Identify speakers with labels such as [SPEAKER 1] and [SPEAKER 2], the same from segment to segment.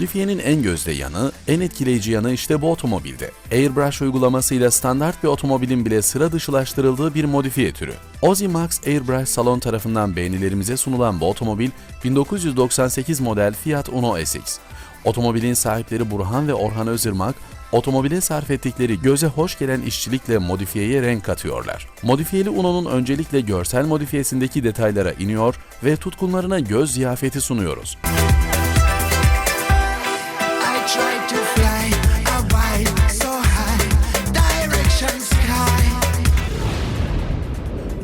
[SPEAKER 1] Modifiyenin en gözde yanı, en etkileyici yanı işte bu otomobilde. Airbrush uygulamasıyla standart bir otomobilin bile sıra dışılaştırıldığı bir modifiye türü. Ozi Max Airbrush salon tarafından beğenilerimize sunulan bu otomobil 1998 model Fiat Uno SX. Otomobilin sahipleri Burhan ve Orhan Özırmak, otomobile sarf ettikleri göze hoş gelen işçilikle modifiyeye renk katıyorlar. Modifiyeli Uno'nun öncelikle görsel modifiyesindeki detaylara iniyor ve tutkunlarına göz ziyafeti sunuyoruz.
[SPEAKER 2] I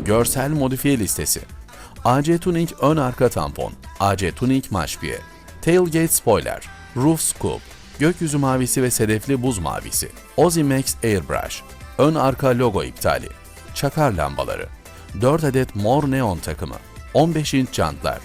[SPEAKER 1] Görsel modifiye listesi. AC Tuning ön arka tampon, AC Tuning maşpiye, tailgate spoiler, roof scoop, gökyüzü mavisi ve sedefli buz mavisi, Ozi Max Airbrush, ön arka logo iptali, çakar lambaları, 4 adet mor neon takımı, 15 inç jantlar,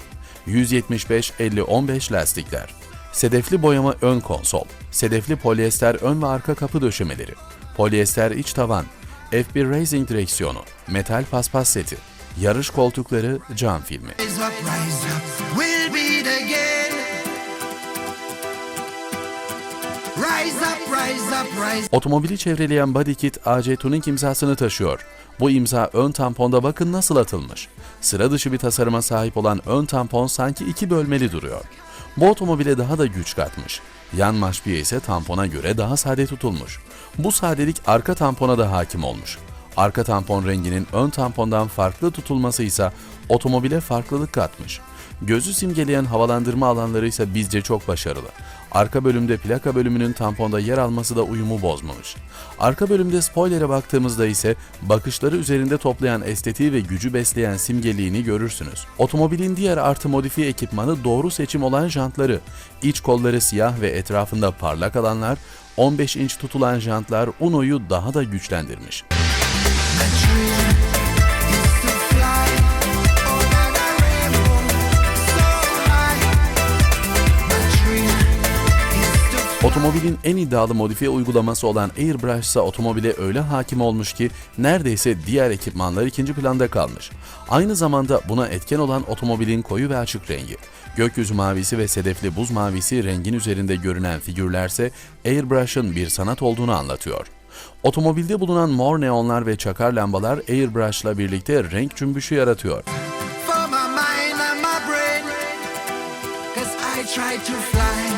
[SPEAKER 1] 175-50-15 lastikler, sedefli boyama ön konsol, sedefli polyester ön ve arka kapı döşemeleri, polyester iç tavan, F1 Racing direksiyonu, metal paspas seti, yarış koltukları, cam filmi. Otomobili çevreleyen body kit AC Tuning imzasını taşıyor. Bu imza ön tamponda bakın nasıl atılmış. Sıra dışı bir tasarıma sahip olan ön tampon sanki iki bölmeli duruyor. Bu otomobile daha da güç katmış. Yan maşpiye ise tampona göre daha sade tutulmuş. Bu sadelik arka tampona da hakim olmuş. Arka tampon renginin ön tampondan farklı tutulması ise otomobile farklılık katmış. Gözü simgeleyen havalandırma alanları ise bizce çok başarılı. Arka bölümde plaka bölümünün tamponda yer alması da uyumu bozmamış. Arka bölümde spoilere baktığımızda ise bakışları üzerinde toplayan estetiği ve gücü besleyen simgeliğini görürsünüz. Otomobilin diğer artı modifiye ekipmanı doğru seçim olan jantları. İç kolları siyah ve etrafında parlak alanlar, 15 inç tutulan jantlar Uno'yu daha da güçlendirmiş.
[SPEAKER 2] My
[SPEAKER 1] Otomobilin en iddialı modifiye uygulaması olan Airbrush ise otomobile öyle hakim olmuş ki neredeyse diğer ekipmanlar ikinci planda kalmış. Aynı zamanda buna etken olan otomobilin koyu ve açık rengi. Gökyüzü mavisi ve sedefli buz mavisi rengin üzerinde görünen figürlerse Airbrush'ın bir sanat olduğunu anlatıyor. Otomobilde bulunan mor neonlar ve çakar lambalar Airbrush'la birlikte renk cümbüşü yaratıyor.
[SPEAKER 2] my mind and my brain. I try to fly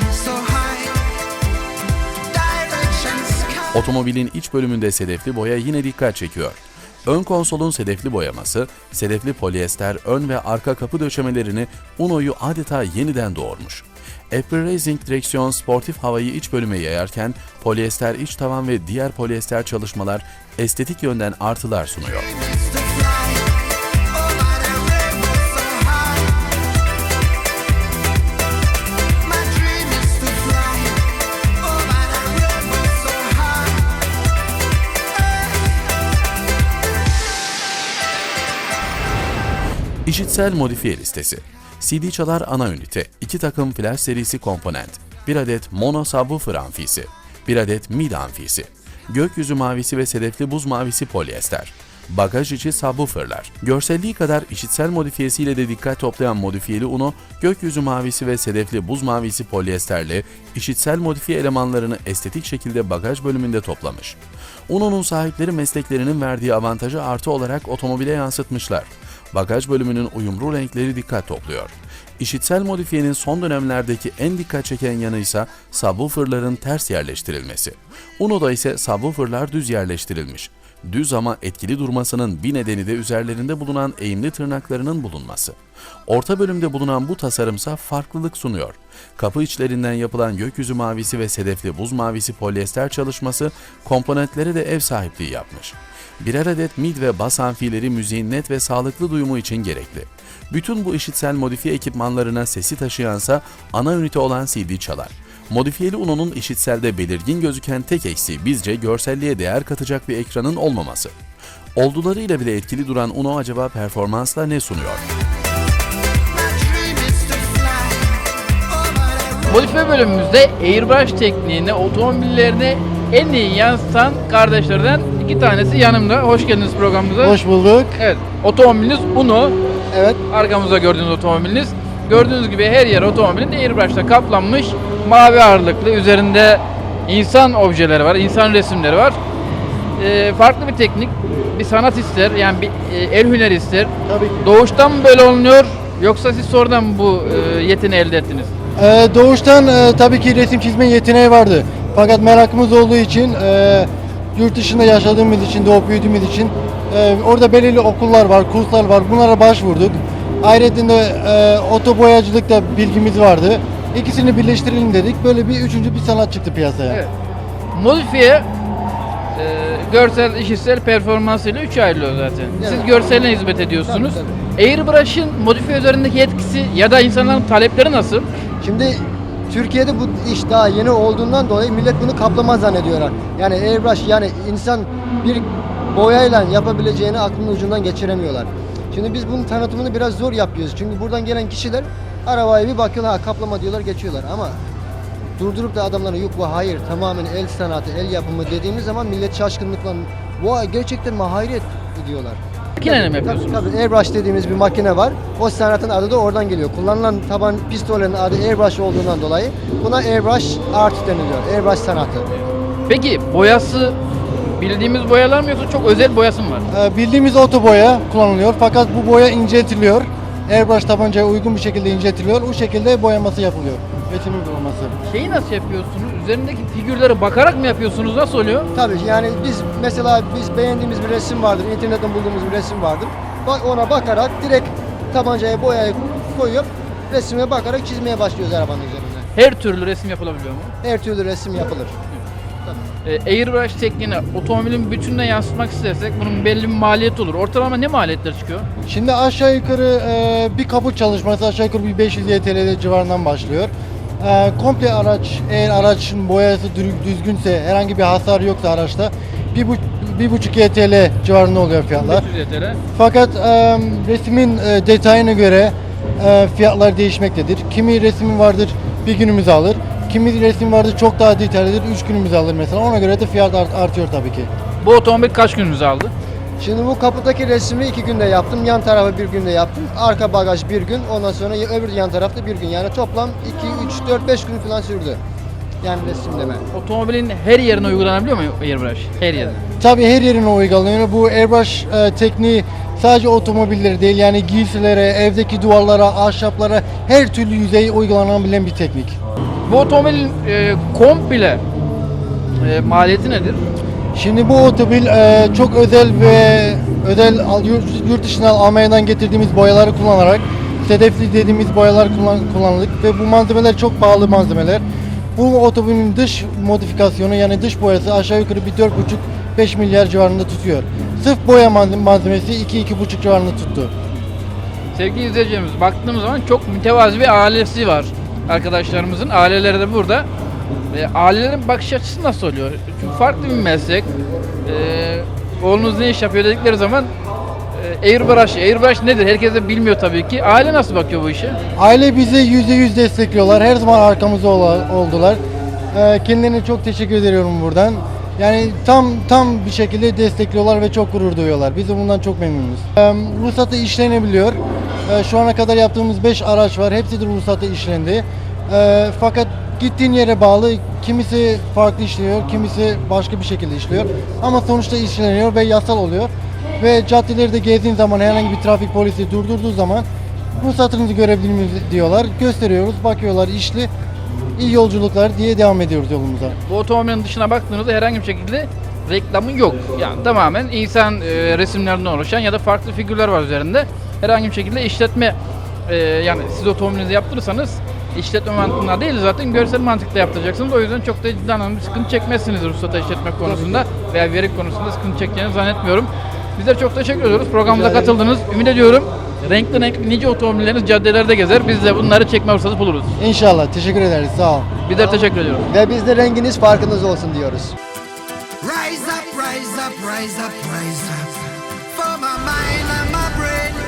[SPEAKER 1] Otomobilin iç bölümünde sedefli boya yine dikkat çekiyor. Ön konsolun sedefli boyaması, sedefli polyester ön ve arka kapı döşemelerini Uno'yu adeta yeniden doğurmuş. F1 Racing direksiyon sportif havayı iç bölüme yayarken polyester iç tavan ve diğer polyester çalışmalar estetik yönden artılar sunuyor. İşitsel modifiye listesi. CD çalar ana ünite, 2 takım flash serisi komponent, 1 adet mono subwoofer amfisi, 1 adet mid amfisi, gökyüzü mavisi ve sedefli buz mavisi polyester, bagaj içi subwooferlar. Görselliği kadar işitsel modifiyesiyle de dikkat toplayan modifiyeli Uno, gökyüzü mavisi ve sedefli buz mavisi polyesterle işitsel modifiye elemanlarını estetik şekilde bagaj bölümünde toplamış. Uno'nun sahipleri mesleklerinin verdiği avantajı artı olarak otomobile yansıtmışlar. Bagaj bölümünün uyumlu renkleri dikkat topluyor. İşitsel modifiyenin son dönemlerdeki en dikkat çeken yanı ise subwooferların ters yerleştirilmesi. Uno'da ise subwooferlar düz yerleştirilmiş. Düz ama etkili durmasının bir nedeni de üzerlerinde bulunan eğimli tırnaklarının bulunması. Orta bölümde bulunan bu tasarımsa farklılık sunuyor. Kapı içlerinden yapılan gökyüzü mavisi ve sedefli buz mavisi polyester çalışması komponentlere de ev sahipliği yapmış. Birer adet mid ve bas amfileri müziğin net ve sağlıklı duyumu için gerekli. Bütün bu işitsel modifiye ekipmanlarına sesi taşıyansa ana ünite olan CD çalar. Modifiyeli Uno'nun işitselde belirgin gözüken tek eksiği bizce görselliğe değer katacak bir ekranın olmaması. Oldularıyla bile etkili duran Uno acaba performansla ne sunuyor?
[SPEAKER 3] Modifiye bölümümüzde airbrush tekniğini otomobillerine en iyi yansıtan kardeşlerden iki tanesi yanımda. Hoş geldiniz programımıza.
[SPEAKER 4] Hoş bulduk.
[SPEAKER 3] Evet, otomobiliniz Uno.
[SPEAKER 4] Evet.
[SPEAKER 3] Arkamızda gördüğünüz otomobiliniz. Gördüğünüz gibi her yer otomobilin airbrush'la kaplanmış. mavi ağırlıklı. Üzerinde insan objeleri var, insan resimleri var. Ee, farklı bir teknik, bir sanat ister, yani bir e, el hüneri ister.
[SPEAKER 4] Tabii ki.
[SPEAKER 3] Doğuştan mı böyle olunuyor yoksa siz sonradan bu e, yeteneği elde ettiniz?
[SPEAKER 4] Ee, doğuştan e, tabii ki resim çizme yeteneği vardı. Fakat merakımız olduğu için e, yurt dışında yaşadığımız için, doğup büyüdüğümüz için e, orada belirli okullar var, kurslar var. Bunlara başvurduk. Ayrıca de e, oto boyacılıkta bilgimiz vardı. İkisini birleştirelim dedik. Böyle bir üçüncü bir sanat çıktı piyasaya.
[SPEAKER 3] Evet. Modifiye e, görsel, işitsel performansıyla üç ayrılıyor zaten. Siz
[SPEAKER 4] Evet.
[SPEAKER 3] görseline hizmet ediyorsunuz. Airbrush'ın modifiye üzerindeki etkisi ya da insanların talepleri nasıl?
[SPEAKER 5] Şimdi Türkiye'de bu iş daha yeni olduğundan dolayı millet bunu kaplama zannediyorlar. Yani airbrush yani insan bir boyayla yapabileceğini aklının ucundan geçiremiyorlar. Şimdi biz bunun tanıtımını biraz zor yapıyoruz. Çünkü buradan gelen kişiler arabaya bir bakıyorlar ha, kaplama diyorlar geçiyorlar ama durdurup da adamlara yok bu hayır tamamen el sanatı, el yapımı dediğimiz zaman millet şaşkınlıkla vay gerçekten mi hayret diyorlar.
[SPEAKER 3] Makineyle mi yapıyorsunuz?
[SPEAKER 5] Tabii, tabii airbrush dediğimiz bir makine var. O sanatın adı da oradan geliyor. Kullanılan taban pistollerin adı airbrush olduğundan dolayı buna airbrush art deniliyor. Airbrush sanatı.
[SPEAKER 3] Peki boyası bildiğimiz boyalar mı yoksa çok özel boyası mı var?
[SPEAKER 4] Ee, bildiğimiz oto boya kullanılıyor fakat bu boya inceltiliyor. Airbrush tabancaya uygun bir şekilde inceltiliyor. O şekilde boyaması yapılıyor. Resim uygulaması.
[SPEAKER 3] Şeyi nasıl yapıyorsunuz? Üzerindeki figürlere bakarak mı yapıyorsunuz? Nasıl oluyor?
[SPEAKER 5] Tabii yani biz mesela biz beğendiğimiz bir resim vardır. internetten bulduğumuz bir resim vardır. Bak ona bakarak direkt tabancaya boyayı koyup resime bakarak çizmeye başlıyoruz arabanın üzerinde.
[SPEAKER 3] Her türlü resim yapılabiliyor mu?
[SPEAKER 5] Her türlü resim yapılır.
[SPEAKER 3] E, airbrush tekniğini otomobilin bütününe yansıtmak istersek bunun belli bir maliyeti olur. Ortalama ne maliyetler çıkıyor?
[SPEAKER 4] Şimdi aşağı yukarı e, bir kaput çalışması aşağı yukarı bir 500 YTL civarından başlıyor. E, komple araç, eğer aracın boyası dü- düzgünse, herhangi bir hasar yoksa araçta bir, bu, bir buçuk YTL civarında oluyor fiyatlar.
[SPEAKER 3] 500 TL.
[SPEAKER 4] Fakat e, resmin e, detayına göre e, fiyatlar değişmektedir. Kimi resmin vardır bir günümüzü alır. Kimi resim vardır çok daha detaylıdır 3 günümüzü alır mesela. Ona göre de fiyat art- artıyor tabii ki.
[SPEAKER 3] Bu otomobil kaç gününüzü aldı?
[SPEAKER 5] Şimdi bu kapıdaki resmi iki günde yaptım. Yan tarafı bir günde yaptım. Arka bagaj bir gün. Ondan sonra öbür yan tarafta bir gün. Yani toplam 2, 3, 4, 5 gün falan sürdü. Yani resimleme.
[SPEAKER 3] Otomobilin her yerine uygulanabiliyor mu airbrush? Her yerine.
[SPEAKER 4] Tabii her yerine uygulanıyor. Bu airbrush e, tekniği sadece otomobilleri değil yani giysilere, evdeki duvarlara, ahşaplara her türlü yüzeye uygulanabilen bir teknik.
[SPEAKER 3] Bu otomobilin e, komple e, maliyeti nedir?
[SPEAKER 4] Şimdi bu otomobil e, çok özel ve özel yurt, yurt dışından Almanya'dan getirdiğimiz boyaları kullanarak sedefli dediğimiz boyalar kullan, kullanıldık ve bu malzemeler çok pahalı malzemeler. Bu otomobilin dış modifikasyonu yani dış boyası aşağı yukarı bir 4,5-5 milyar civarında tutuyor. Sırf boya malzeme- malzemesi 2-2,5 civarında tuttu.
[SPEAKER 3] Sevgili izleyicilerimiz baktığımız zaman çok mütevazi bir ailesi var arkadaşlarımızın. Aileleri de burada. E, ailelerin bakış açısı nasıl oluyor? Çünkü farklı bir meslek. E, oğlunuz ne iş yapıyor dedikleri zaman e, airbrush, airbrush nedir? Herkes de bilmiyor tabii ki. Aile nasıl bakıyor bu işe?
[SPEAKER 4] Aile bizi yüzde yüz destekliyorlar. Her zaman arkamızda ola- oldular. Ee, kendilerine çok teşekkür ediyorum buradan. Yani tam tam bir şekilde destekliyorlar ve çok gurur duyuyorlar. Biz de bundan çok memnunuz. Ee, ruhsatı işlenebiliyor. Ee, şu ana kadar yaptığımız 5 araç var. Hepsi de ruhsatı işlendi. Ee, fakat gittiğin yere bağlı. Kimisi farklı işliyor, kimisi başka bir şekilde işliyor. Ama sonuçta işleniyor ve yasal oluyor. Ve caddelerde gezdiğin zaman herhangi bir trafik polisi durdurduğu zaman ruhsatınızı görebilir miyiz diyorlar. Gösteriyoruz, bakıyorlar işli. İyi yolculuklar diye devam ediyoruz yolumuza.
[SPEAKER 3] Bu otomobilin dışına baktığınızda herhangi bir şekilde reklamı yok. Yani tamamen insan e, resimlerinden oluşan ya da farklı figürler var üzerinde. Herhangi bir şekilde işletme e, yani siz otomobilinizi yaptırırsanız işletme mantığında değil zaten görsel mantıkla yaptıracaksınız. O yüzden çok da ciddi anlamda sıkıntı çekmezsiniz ruhsata işletme konusunda veya veri konusunda sıkıntı çekeceğini zannetmiyorum. Bizler çok teşekkür ediyoruz. Programımıza katıldınız. Ümit ediyorum renkli renkli nice otomobilleriniz caddelerde gezer. Biz de bunları çekme fırsatı buluruz.
[SPEAKER 4] İnşallah. Teşekkür ederiz. Sağ olun.
[SPEAKER 3] Bizler teşekkür ediyoruz.
[SPEAKER 5] Ve biz de renginiz farkınız olsun diyoruz.
[SPEAKER 2] Rise up, rise up, rise up, rise up.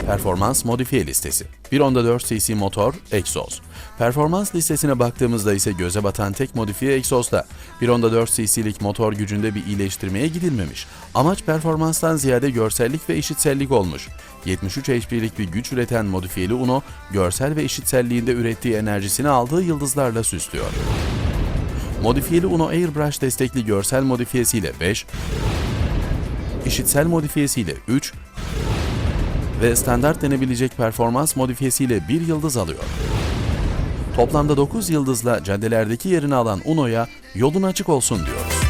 [SPEAKER 1] Performans modifiye listesi. 1.4 cc motor, egzoz. Performans listesine baktığımızda ise göze batan tek modifiye egzozda. 1.4 cc'lik motor gücünde bir iyileştirmeye gidilmemiş. Amaç performanstan ziyade görsellik ve eşitsellik olmuş. 73 HP'lik bir güç üreten modifiyeli Uno, görsel ve eşitselliğinde ürettiği enerjisini aldığı yıldızlarla süslüyor. Modifiyeli Uno Airbrush destekli görsel modifiyesiyle 5, işitsel modifiyesiyle 3 ve standart denebilecek performans modifiyesiyle 1 yıldız alıyor. Toplamda 9 yıldızla caddelerdeki yerini alan Uno'ya yolun açık olsun diyoruz.